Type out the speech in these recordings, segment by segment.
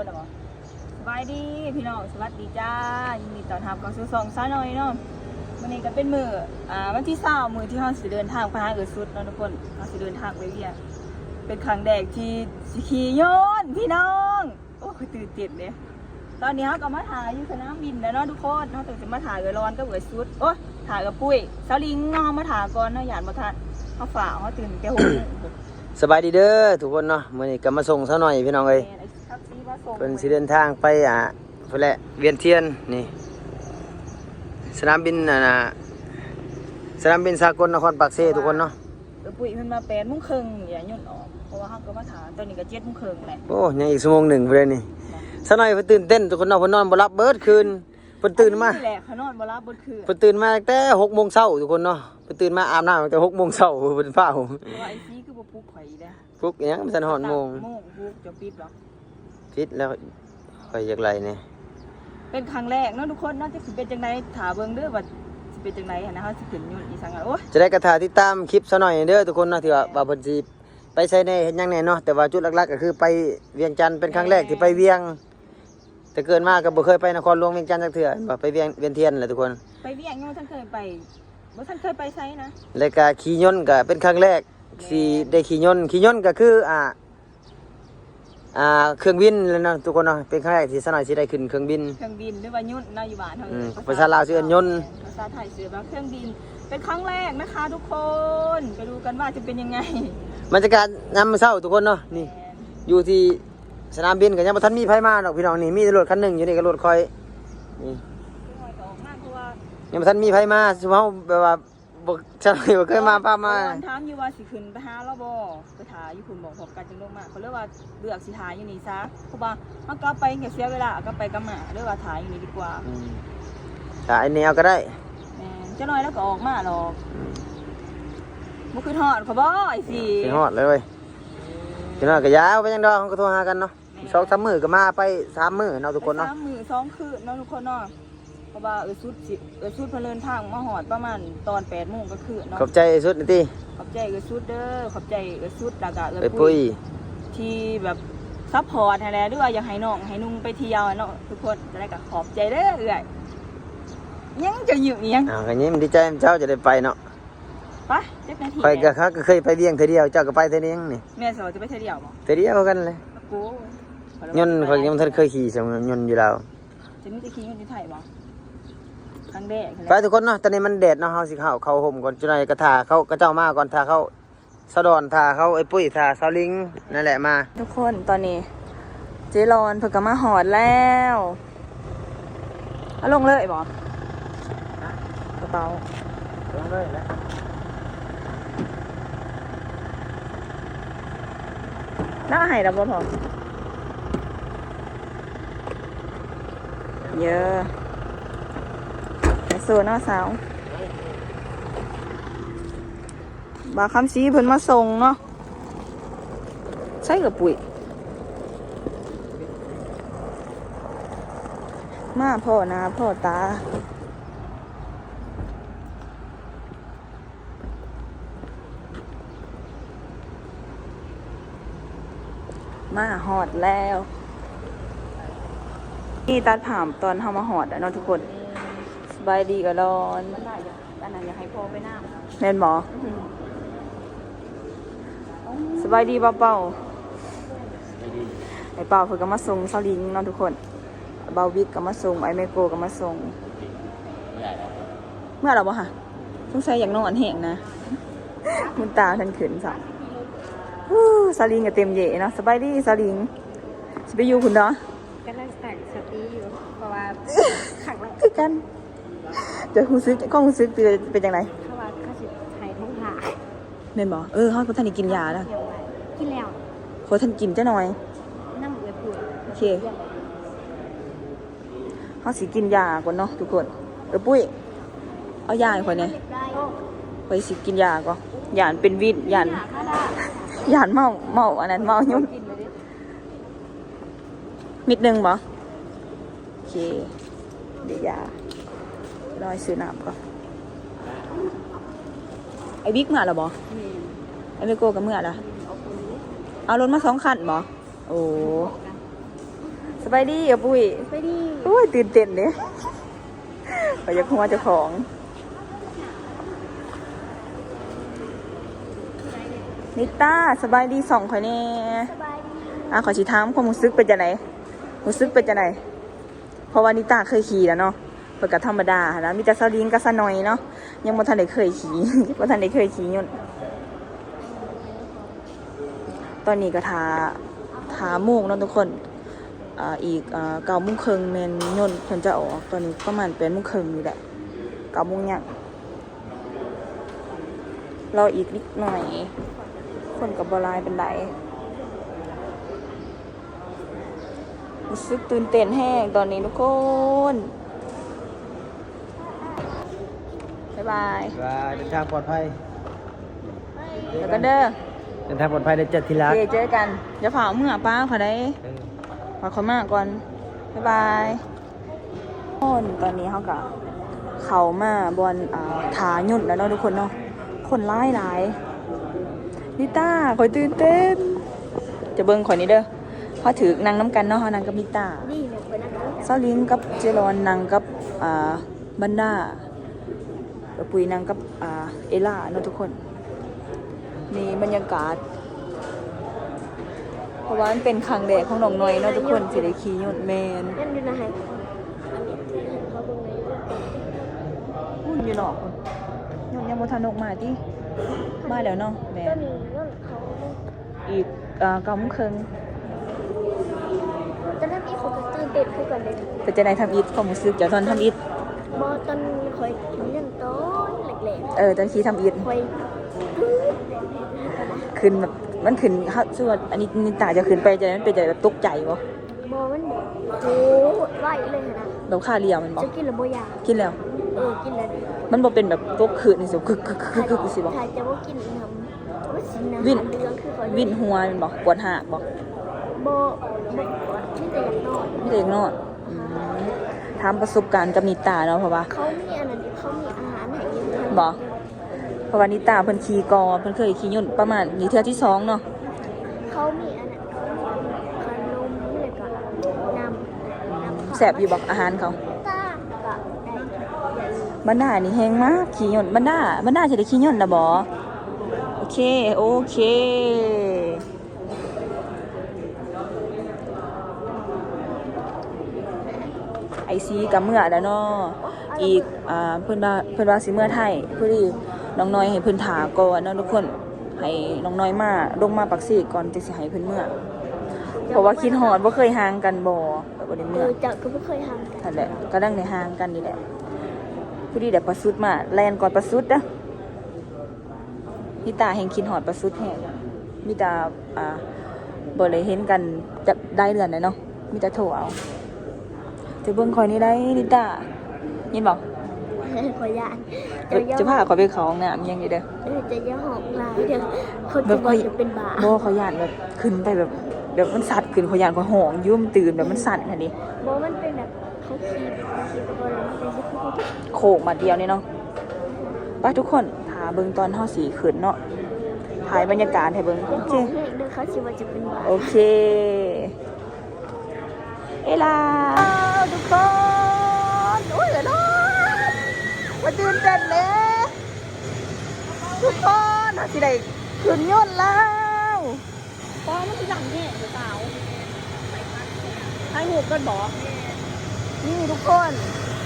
ก็ได้บ่สบายดีพี่น้องสวัสดีจ้ายินดีต้อนรับเข้าสู่สองซาหน่อยเนาะวันนี้ก็เป็นมืออ่าวันที่เศร้ามือที่เราสิเดินทางไปหาเอือสุดเนาะทุกคนเราสิเดินทางไปเวียงเป็นครั้งแรกที่สิขี่ยนต์พี่น้องโอ้ยตื่นเต้นเลยตอนนี้เขาก็มาถ่ายอยู่สนามบินแล้วเนาะทุกคนเขาถึงจะมาถ่ายเอือร้อนก็เอือสุดโอ้ยถ่ายกับปุ้ยสลิงงอมาถ่ายก่อนเนาะหยาดมาทันเขาฝ่าเขาตื่นแกหุ่นสบายดีเด้อทุกคนเนาะมื้อนี้ก็มาส่งซะหน่อยพี่น้องเอ้ย เพิ่นสิเดินทางไปอะพุ่นแหละเวียนเทียนนี่ สนามบินน่ะนะสนามบินสากลนครปากเซทุกคนเนาะเออปุ๋ยมันมาแปดโมงครึ่งอย่าหยุ่นออกเพราะว่าเขาก็มาถามตอนนี้ก็เจ็ดโมงครึ่งแหละโอ้ยังอีกชั่วโมงหนึ่งพุ่นเลยนี่ซะหน่อยเพิ่นตื่นเต้นทุกคนเนาะเพิ่นนอนบ่หลับเบิดคืนเพิ่นตื่นมาแหละเขานอนบ่รับบนคืนเพิ่นตื่นมาตั้งแต่6โมงเช้าทุกคนเนาะเพิ่นตื่นมาอาบน้ำตั้งแต่6โมงเช้าเพิ่นฟ้าวเพราะว่าไอ้ซีคือบ่ปลุกข่อยอีเด้อปลุกอิหยังมันทันฮอดโมงโมงปลุกจะปิดหรอ ผิดแล้วค่อยอยากไรนี่เป็นครั้งแรกเนาะทุกคนเนาะจะสิเป็นจังไดถาเบิ่งเด้อว่าสิเป็นจังไดหันนะเฮาสิขึ้นยุ่นอีสังอะโอ้ยจะได้กระถาติดตามคลิปซะหน่อยเด้อทุกคนเนาะที่ว่าว่าเพิ่นสิไปใช้ในเฮ็ดหยังแน่เนาะแต่ว่าจุดหลักๆก็คือไปเวียงจันทน์เป็นครั้งแรกที่ไปเวียง แต่เกินมาก็บ่เคยไปนครหลวงเวียงจันทน์จักเทื่อบ่ไปเวียงเวียนเทียนแหละทุกคน ไปเวียงยังบ่ทันเคยไปบ่ทันเคยไปไสนะ แล้วก็ขี่ยนต์ก็เป็นครั้งแรกที่ได้ขี่ยนต์ขี่ยนต์ก็คืออ่า อ่าเครื่องบินแล้วเนาะทุกคนเนาะเป็นครั้งแรกที่ซะหน่อยสิได้ขึ้นเครื่องบิน เครื่องบินหรือว่ายุ่นเนาะอยู่บ้านเฮาอืมเอิ้นภาษาลาวชื่ออนยนต์ ภาษาไทยชื่อว่าเครื่องบิน เป็นครั้งแรกนะคะ ทุกคนไปดูกันว่าจะเป็นยังไงบรรยากาศยามมื้อเช้าทุกคนเนาะนี่ อยู่ที่สนามบินก็ยังบ่ทันมีไผมาดอกพี่น้องนี่มีแต่รถคันหนึงอยู่นี่ก็รถคอยนี่ ยังบ่ทันมีไผมาสิเฮาแบบว่า บ่จังได๋บ่เคยมาป้ามาตอนถามอยู่ว่าสิขึ้นไปหาเราบ่ไปถ่ายอยู่คุณบอกพบกันจังลงมาเขาเรียกว่าเลือกสิถ่ายอยู่นี่ซะเพราะว่ามันก็ไปอย่าเสียเวลาก็ไปกับหมาเรียกว่าถ่ายอยู่นี่ดีกว่าอืมถ้าไอ้แนวก็ได้แม่นเจ้าน้อยแล้วก็ออกมาหรอกบ่คือทอดเขาบ่ไอ้สิสิฮอดเลยเว้ยพี่น้องก็ยาวไปยังดอกเขาก็โทรหากันเนาะสองสามมื้อก็มาไปสามมื้อเนาะทุกคนเนาะ ไปสามมือสองคืนเนาะทุกคนเนาะ เพราะว่าเออสุดสิเออสุดเพนเลินทางมาหอดประมาณตอน8โมงก็คือเนาะขอบใจสุดนี่ติขอบใจเออสุดเด้อขอบใจเออสุดแล้วก็เออไอ้ปุ้ย ที่แบบซัพพอร์ตให้แล้วด้วยอยากให้น้องให้นุ่งไปเที่ยวเนาะทุกคนจะได้ก็ขอบใจเด้อเอื้อยยังจะอยู่อีหยังอ้าวก็ยิ้มดีใจเจ้าจะได้ไปเนาะไปเจ็ดนาทีข่อยก็คักก็เคยไปเวียงเทื่อเดียว เจ้าก็ไปเทื่อนึงนี่แม่สาวจะไปเที่ยวเดียวบ่เทื่อเดียวกันเลยกูยนต์ข่อยยังบ่ทันเคยขี่สมยนต์อยู่แล้วจะมีจะขี่อยู่ที่ไทยบ่ ครั้งแรกไปทุกคนเนาะตอนนี้มันแดดเนาะเฮาสิเข้าเข้าห่มก่อนจุนัยกระทาเขากระเจ้ามาก่อนทาเขาสะดอนทาเขาไอ้ปุ้ยทาซาลิงนั่นแหละมา ทุกคนตอนนี้ เจรอนเพิ่งก็มาหอดแล้วเอาลงเลยบ่กระเป๋าลงเลยแล้วน่าให้ดับบ่พอเยอะไป สู่เน้าสาวบาคำซีเพิ่นมาส่งเนาะใช่กับปุ๋ยมาพ่อนาพ่อตามาหอดแล้ว นี่ตัดผ่ามตอนเฮามาหอดอะเนาะทุกคน บายดีก็ร้อนอันนั้นอยากให้พ่อไปน้ำแม่นหมอสบายดีเปล่าเป่าไอเป่าเพิ่นก็มาส่งซาลิงเนาะทุกคนเบาวิกก็มาส่งไอเมโกก็มาส่ง เมื่อเราบ่ค่ะสงสัยอยากนอนแห้งนะ มุนตาทันขืนสัวู้ซาลิงก็เต็มเย่เนาะสบายดีซาลิงสิไปอยู่คุณเนาะกำลังแต่งสตีอยู่เพราะว่าขังแล้วคือกัน เดี๋ยวคุณซื้อก็คุณซื้อเป็นเป็นยังไงเพราะว่าเขาสิหายท้องผ่าเม่นบอกเออเขาท่านได้กินยาแล้วเดี๋ยวไว้กินแล้วขอท่านกินจ้าหน่อย น้ำเอือปุ่นโอเค เขาสิกินยาก่อนเนาะทุกคนเออปุ้ย เอายาให้คนเนี่ยโอ้คอยสิกินยาก่อนยานเป็นวิตยานหาข้าได้ยานเมาเมาอันนั้นเมายุ่งกินไปดิมิดหนึ่งบ่โอเคเดี๋ยวยา รอยซื้อน้ำก่อนไอ้บิ๊กมาแล้วบ่นี่ไอ้เมโกกับเมื่อละเอาคนนี้เอารถมาสองคันบ่โอ้กันบายดีอะปุ้ยไปดีโอ้ยตื่นเต้นเด้ไปอยากหัวเจ้าของนิต้าสบายดีสองข่อยแน่สบายดีอะขอชี้ถามความรู้สึกเป็นจังไดรู้สึกเป็นจังไดเพราะว่านิต้าเคยขี่แล้วเนาะ เปิดกับธรรมดานะมีแต่ซาลิงกับซาหนอยเนาะยังบ่ทันได้เคยขี่บ่ทันได้เคยขี่ยนต์ตอนนี้ก็ทาทาโมงเนาะทุกคนอ่าอีกอ่าเก้าโมงครึ่งแมนยนเพิ่นจะออกตอนนี้ประมาณแปดโมงครึ่งนี่แหละเก้าโมงยังรออีกนิดหน่อย คนกับบลายเป็นไรรู้สึกตื่นเต้นแห้งตอนนี้ทุกคน บ๊ายบาย ว่าเดินทางปลอดภัยแล้วก็เด้อเดินทางปลอดภัยเด้อจัดทีโอรักเคเจอกันอย่าฝ่าเมื่อป้าขอได้เออขอเขามาก่อน บ๊ายบายคนตอนนี้เขากับเขามาบนอ่าถาหยุ่นแล้วเนาะทุกคนเนาะ คนร้ายหลายนิต้าขอยตื่นเต้น จะเบิ่งขอยนี้เด้อเขาถือนางน้ำกันเนาะเขานางกับนิต้าดีเนี่ยไปนั่งกันซาลิงกับเจรอนนางกับอ่าบันดา แล้วปุยนางกับอ่าเอล่าเนาะทุกคน นี่บรรยากาศ เพราะว่ามันเป็นครั้งแรกของน้องน้อยเนาะทุกคนสิได้ขี่ยนต์แมนนั่นดูนะฮะอันนี้ที่เห็นเขาตรงไหนหุ่นอยู่หนอกยนต์ยังบ่ทันออกมาติมาแล้วเนาะแมก็นมีเรื่องเขาอีกอ่าเก้าโมงครึ่งตอนนั้นพี่เขาก็ตื่นเต้นขึ้นกันเลยแต่จะได้ทำอิฐความรู้สึกจากตอนทำอิฐ บอตอนคอยเรื่องต้นแหลกเออตอนขี่ทำอิฐๆคอยขึ้นแบบมันขึ้นเขาสวดอันนี้นิตาจะขึ้นไปจะมันเป็นจะแบบตกใจบ่บอมันโหไหวเลยนะแบบค่าเรียวมันบ่จะกินหรือบ่อยากกินแล้ว เออกินแล้วมันบ่เป็นแบบตกขืนนี่สิกึกกึกกึกกึกสิบ่ถ้าจะว่ากินทำว่าสินะวิ่นเรื่องคือคอยวินหัวแมันบ่ปวดหากบ่บอมันที่แต่อยากนอน ไม่ได้นอนอืม ถามประสบการณ์กับนิตาเนาะเพราะว่าเขามีอันนั้นเขามีอาหารให้กินบ่เพราะว่านิตาเพิ่นขี่กอเพิ่นเคยขี่ยนต์ประมาณนี่เทื่อที่สองเนาะเขามีอันนั้นเขามีขนมนี่เลยก็น้ำน้ำแซ่บอยู่บ่อาหารเขาตาก็ได้บรรดานี่แฮงมากขี่ยนต์บรรดาบรรดาสิได้ขี่ยนต์นะบ่โอเคโอเค ไอซีกับเมื่อแล้วเนาะอีกอ่าเพิ่นว่าเพิ่นว่าสิเมื่อไทยเพื่อที่น้องน้อยให้เพิ่นถาก่อนเนาะทุกคนให้น้องน้อยมาลงมาปักซี่ก่อนจะสิให้เพิ่นเมื่อเพราะว่าคิดฮอดบ่เคยห่างกันบ่แบบบ่ได้เอเมื่ออจะก็ไม่เคยทำกันนั่นแหละก็ดังในห่างกันนี่แหละผู้ดีแต่ประสุดมาแลนก่อนประสุดนะพี่ตาแห่งคิดฮอดประสุดแห่งมีตาอ่าบ่เลยเห็นกันจะได้เดือนเลยเนาะมีแต่โทรเอา จะเบิ่งคอยนี่ได้นิตายินบอกขอยานเอ้ยจะพาขอยไปเขาห้องน้ำยังอยู่เด้อเออจะย่าหอกลายเดี๋ยวคนจะบอกจะเป็นบาโบเขาย่านแบบขึ้นไปแบบแบบมันสั่นขึ้นเขาย่านเขาห้องยุ่มตื่นแบบมันสั่นอันนี้บอกมันเป็นแบบเขาขี่เขาขี่ตะโกนแล้วมันเป็นที่โขกมาเดียวนี่เนาะไปทุกคนหาเบิ่งตอนห่อสีขึ้นเนาะถ่ายบรรยากาศให้เบิ่งเป็โอนขเคองแห้งด้วยเขาคิดว่าจะเป็นบาโอเค เอลาทุกคนโอ้ยเหรอเนาะมาตื่นเต้นเลยทุกคนเอาสิได้ขึ้นยนต์แล้วป้อมันคือหลังแห่เดี๋ยวสาวให้หูกกันบอกนี่ทุกคน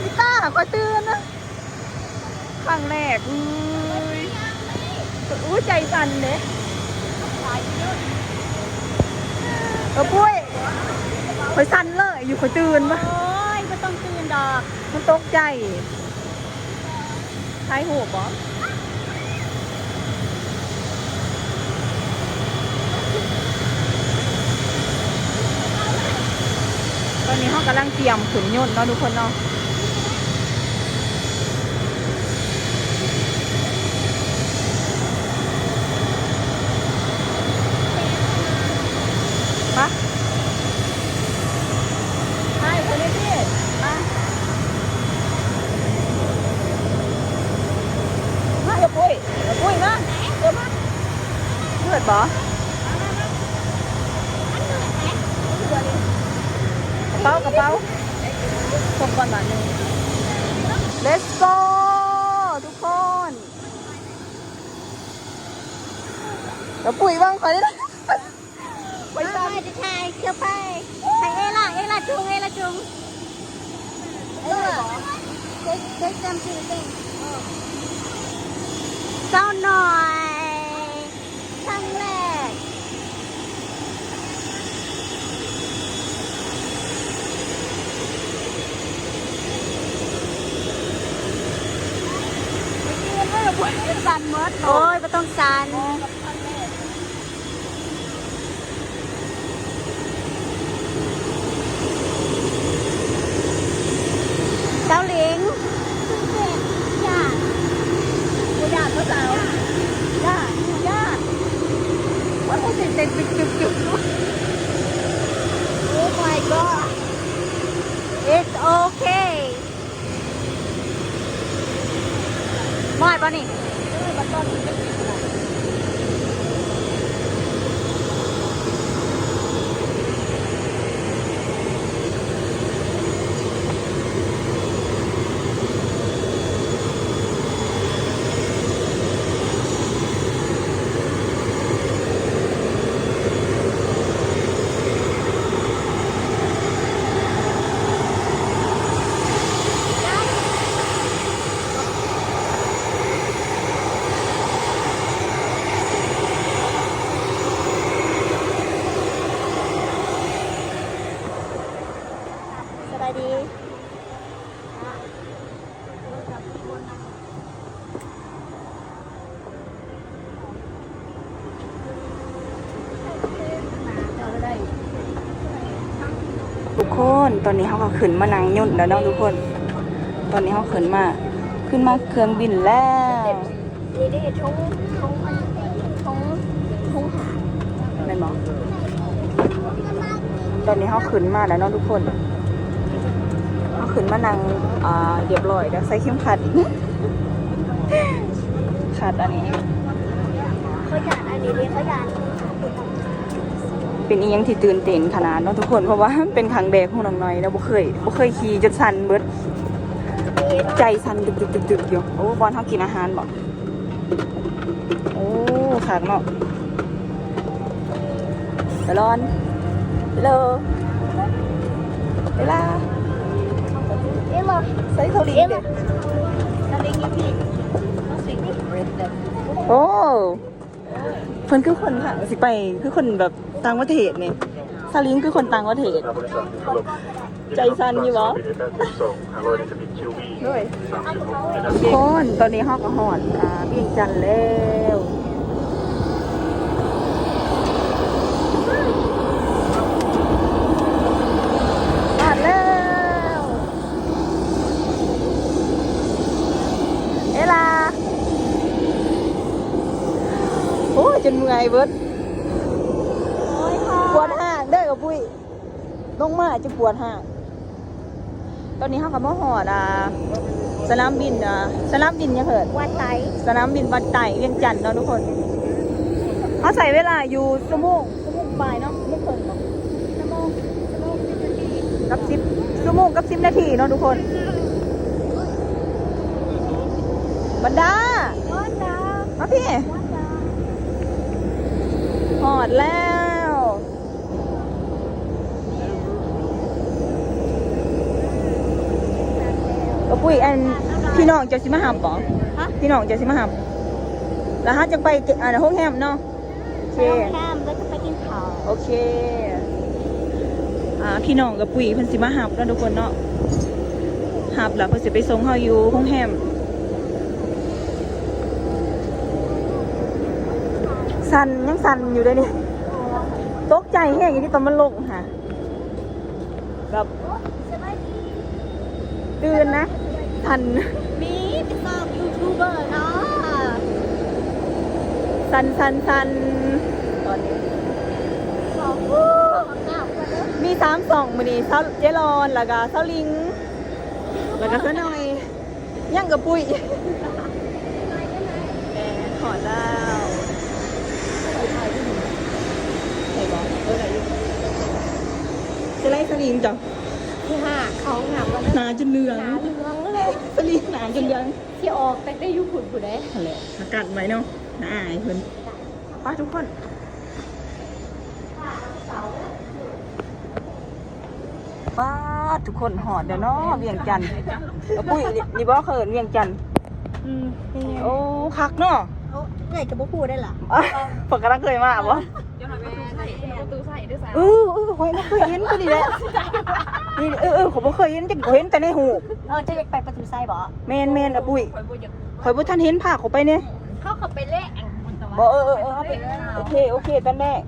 พี่ต้าก็ตื่นนะครั้งแรกเลยอู้ใจสั่นเด้เออปุ้ย คอยสั่นเลย อยู่คอยตื่นปะโอ้ยก็ต้องตื่นดอก มันตกใจใช้หูบอตอนนี้ห้องกำลังเตรียมขุนยนต์เนาะทุกคนเนาะปะใช่คนนี้พี่มามาเดี๋ยวปุ้ยเดี๋ยวปุ้ยมาเดี๋ยวมา เลือเป๋ากระเป๋าพกก่อนบาหนึ่ง let's go ทุกคนเดี๋ยวปุ๋ยบ้างขอได้ไหมไปไปจะถ่ายเชื่อไปถ่ายเอล่ะเอล่ะจุงเอล่ะจุงเออเด็กเด็กจำชื่อเต็งเจ้าหน่อยครั้งแรก สันเมดโอ้ยไม่ต้องสันเจ้าหลิงจ้า กูอยากก็สาวย่าย่าว่าเขาติดติดจุกจุกจุก โอ้ my god it's okay มอยป่ะนี่ สบายดี ทุกคน ตอนนี้เขาก็ขึ้นมานั่งยุ่นแล้วเนาะทุกคน ตอนนี้เขาขึ้นมา ขึ้นมาเครื่องบินแล้วนี่ได้ทงทงอันทงทงหาแม่นบอตอนนี้เขาขึ้นมาแล้วเนาะทุกคนเขาขึ้นมานั่งอ่าเรียบร้อยแล้วใส่เข็มขัดอีกขัดอันนี้เขาอยากอันนี้เลยเขาอยาก เป็นอีหยังที่ตื่นเต้นขนาดเนาะทุกคนเพราะว่าเป็นครั้งแรกของน้องน้อยแล้วบ่เคยบ่เคยขี่จนสั่นเบิดใจสั่นดึกดึกดึกดึกอยู่โอ้บอลเขากินอาหารบ่โอ้ขากเนาะตะลอนฮัลโหลเวลาเอ๊ะเหรอใส่เกาหลีเด็ดอะไรเงี้ยพี่ต้องสินี่โอ้เพิ่นคือคนค่ะสิไปคือคนแบบ ต่างประเทศนี่ซาลิงคือคนต่างประเทศ ใจสั่นอยู่บ่ด้วยคนตอนนี้ฮอกก็หอดอ่าเบียงจันทน์แล้วหอดแล้วเอลาโอ้ยจนเมื่อยเบิด โอ้ยพอ ปวดห่างได้อกับปุ้ย ลงมาจะปวดห่างตอนนี้เขากับมาหอดอ่าสนามบินอ่าสนามบินยังเหินวัดไตสนามบินวัดไต่เวียงจันทน์เนาะทุกคนเขาใส่เวลาอยู่ชั่วโมงชั่วโมงปลายเนาะไม่เกินหรอกชั่วโมงชั่วโมงสิบนาทีกับสิบชั่วโมงกับสิบนาทีเนาะทุกคนบรรดาวัดดามาพี่วัดดาหอดแล้ว ก็ปุ้ยอันพี่น้องจะสิมาหับปอฮะพี่น้องจะสิมาหับแล้วฮะจะไปเกอ่าห้องแฮมเนาะโอเคไปโรงแรมแล้วก็ไปกินข้าวโอเคอ่าพี่น้องกับปุ๋ยเพิ่นสิมาหับเนาะทุกคนเนาะหับแล้วเพิ่นสิไปส่งเฮาอยู่ห้องแฮมสั่นยังสั่นอยู่เลยนี่ตกใจแห้งอย่างที่ตอนมันลงค่ะแบบสบายดีตื่นนะ สั่นมีเป็นตอบยูทูบเบอร์เนาะสั่นสั่นสั่นตอนนี้ขอบคุณขอบคุณเด้อมีสามสองมือนี้เซาเจรอนแล้วก็เซาลิงแล้วก็เซาหน่อยย่างกับปุ้ยแหมขอดแล้วไหนบอกเออไหนอยู่จะไล่เซาลิงจ้ะที่ห้าเขาหาวันหนาจนเหลือง หาเหลืองเลย สลีหนาจนเหลืองที่ออกแต่ได้อยุขุนผู้ใดนั่นแหละอากาศไว้เนาะน่าอายเพิ่นไปทุกคนป้าทุกคนหอดเดี๋ยวเนาะเวียงจันทร์เอาปุ้ยนี่นี่บ่เขินเวียงจันทร์อืมเป็นไงโอ้คักเนาะเขาเกิดกับพูดได้ล่ะอะปกติเคยมาบ่เออเออข่อยบ่เคยเห็นก็ดีแหละ นี่เออเออผมบ่เคยเห็นจังเห็นแต่ในหูเออจะอยากไปประตูไซบ่แม่นแม่นอะปุ้ยข่อยบ่ทันเห็นภาพเขาไปเนี่ยเขาเขาไปเละบ่เออเออเออเอาไปโอเคโอเคตอนแรก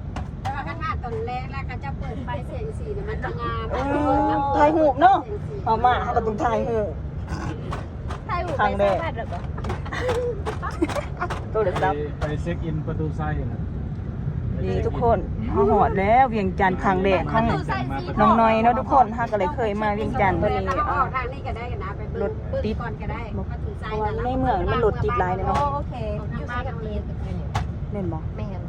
แต่ว่าถ้าตอนแรกแล้วก็จะเปิดไฟเสียงสีเนี่ยมันจะงามเออถ่ายรูปเนาะเอามาเฮาก็ต้องถ่ายรูปถ่ายรูปครั้ไปงแรสักมผัสหรอปะตัวเด็กไปดับไปเช็คอินประตูไส้นะ นี่ทุกคนเฮาหอดแล้วเวียงจันทร์ครั้งแรกของน้องน้อยเนาะทุกคนเฮาก็เลยเคยมาเวียงจันทร์เปิเพิ่ดนแล้นี่วก็ออ่าอกทางนี้ก็ได้กันนะไปเปิดเปิดก่อนก็ได้ประตูไซเพราะว่าในเมืองมันรถติดหลายเนี่ยเนาะโอเคอยู่ไซกับนี้เล่นบ่ไม่งั้น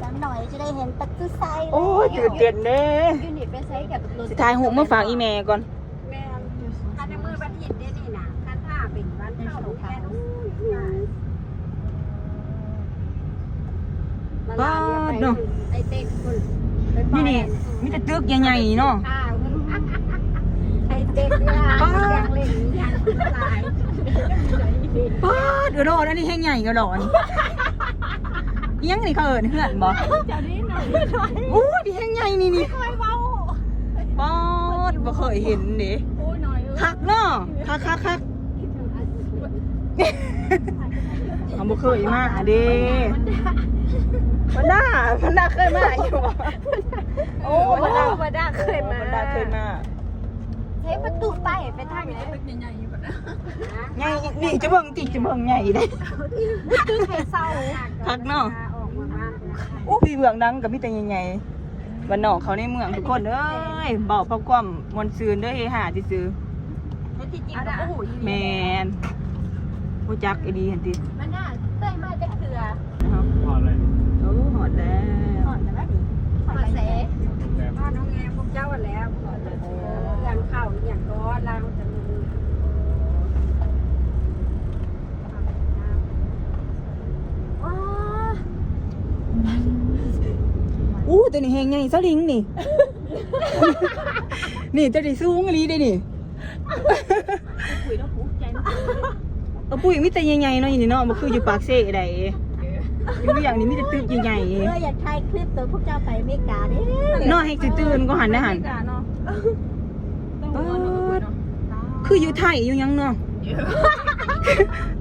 แล้วหน่อยจะได้เห็นประตูไซโอ้ยตื่นเต้นเด้ยูนิตไปไซกับรถสิถ่ายรูปมาฝากอีแม่ก่อน แม่คันในมือบันหินได้นี่นะคันผ้าเป็นบ้านเท่าแค่นู้ นไอเต็กคนนี่นี่มีแต่ตึกใหญ่ๆเนาะข้าวไอเต็กเนี่ยยังเล่นยังหลายป๊าดเออดออันนี้แห้งใหญ่ก็ดอนอิหยังนี่เขาเอิ้นเฮือนบ่เจ้านี่หน่อยโอ้ยนี่แห้งใหญ่นี่นี่เคยเบาป๊าดบ่เคยเห็นเด้โอ้หน่อยคักเนาะคักคักคักเขาบ่เคยมาเด้ มันด่ามันด่าเคยมาอยู่บ่โอ้โอ้มันด่ามาด้าเคยมามันด่าเคยมาเทประตูไปไปทางไหนใหญ่นี่จะเบิ่งติจะเบิ่งใหญ่เด้ตื้อไข่เศร้าคักเนาะออกมาบ้านโอ้พี่เมืองดังกับมีแต่ใหญ่ๆบ้านนอกเขาในเมืองทุกคนเอ้ยเบาเพราะความมวนซืนเด้อเฮหาซื่อแล้วที่จริงก็โอ้โหๆแมน บ่จักไอ้ดีหั่นติมันน่าเคยมาจากเถื่อพออะไรโอ้หอดแล้วหอดแต่ว่าดีหอดเสโรงแรมพ่อน้องแงพวกเจ้าแล้วอย่างเข่าอย่างก้อนเราจะมีว้าอู้ตัวนี้แฮงใหญ่ซะลิงนี่ นี่ตัวนี้สูงอีหลีเด้นี่คุยแล้วหูใจมัน เอาปุ้ยมีแต่ใหญ่ๆเนาะอย่างนี้เนาะบ่คืออยู่ปากเซ่ใดอยู่อย่างนี้มีแต่ตึกใหญ่เอออยากถ่ายคลิปตัวพวกเจ้าไปอเมริกาเด้ๆเนาะให้สิตื่นก็หันได้หันป๊าดคืออยู่ไทยอยู่หยังเนาะ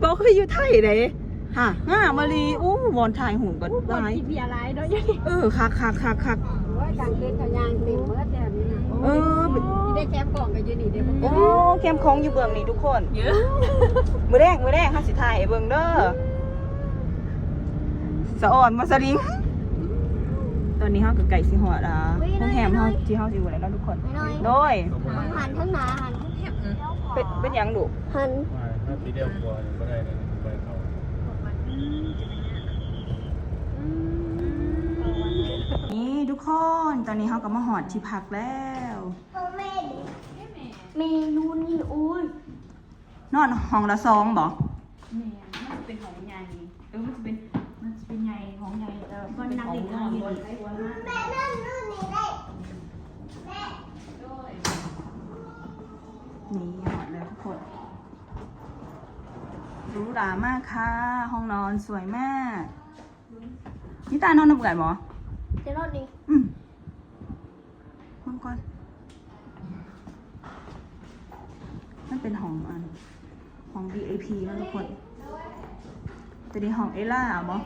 บ่คืออยู่ไทยเด้ฮะงามมาลีอู้วอนถ่ายหูก็ได้ที่มีอะไรเนาะยังเออคักคักคักคักว่าการเล่นกับยางเต็มเมื่อแต่นี้นะเออที่ ได้แชมป์กล่องกับยูนิเดี๋ยวมันโอ้แคมของอยู่เบื้องนี้ทุกคน เยอะมือแรกมือแรกห้าสิถ่ายให้เบื้องเด้อสะอ่อนมาสลิง ตอนนี้เฮากับไก่สิหอดอะห้องแฮมเฮาที่เฮาสิอยู่ไหนแล้วทุกคนน้อยโดยหันทั้งหนาหันเป็นเป็นหยังดุหันไม่ถ้าตีเดียวกลัวก็ได้เลยไปเข้านี่ทุกคน ตอนนี้เฮาก็มาหอดที่พักแล้ว เมนูนี่โอ้ยนอนห้องละสองบ่แม่มันจะเป็นของใหญ่เออมันจะเป็นมันจะเป็นใหญ่ของใหญ่เออมันนั่งดิ่งนอนอยู่นี่นี่หอดแล้วทุกคนหรูหรามากค่ะ ห้องนอนสวยมากนี่ตานอนน้ำเกลือหมอ จะรอดนี่อืมมังก่อนมันเป็นห้องอันห้อง VIP แล้วทุกคนตัวนี้ห้องเอล่าบอ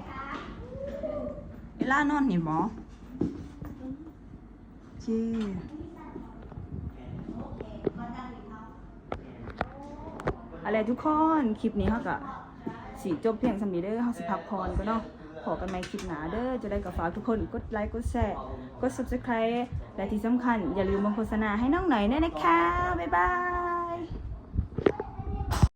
เอล่านอนนี่บอโอเคอะไรทุกคน คลิปนี้เขาก็สีจบเพียงสำนีเด้อเขาสิพักพรก็เนาะขอกันใหม่คลิปหนาเด้อ จะได้กับฝากทุกคนกดไลค์ กดแชร์ กด subscribe และที่สำคัญอย่าลืมมาโฆษณาให้น้องหน่อยด้วยนะคะ บ๊ายบาย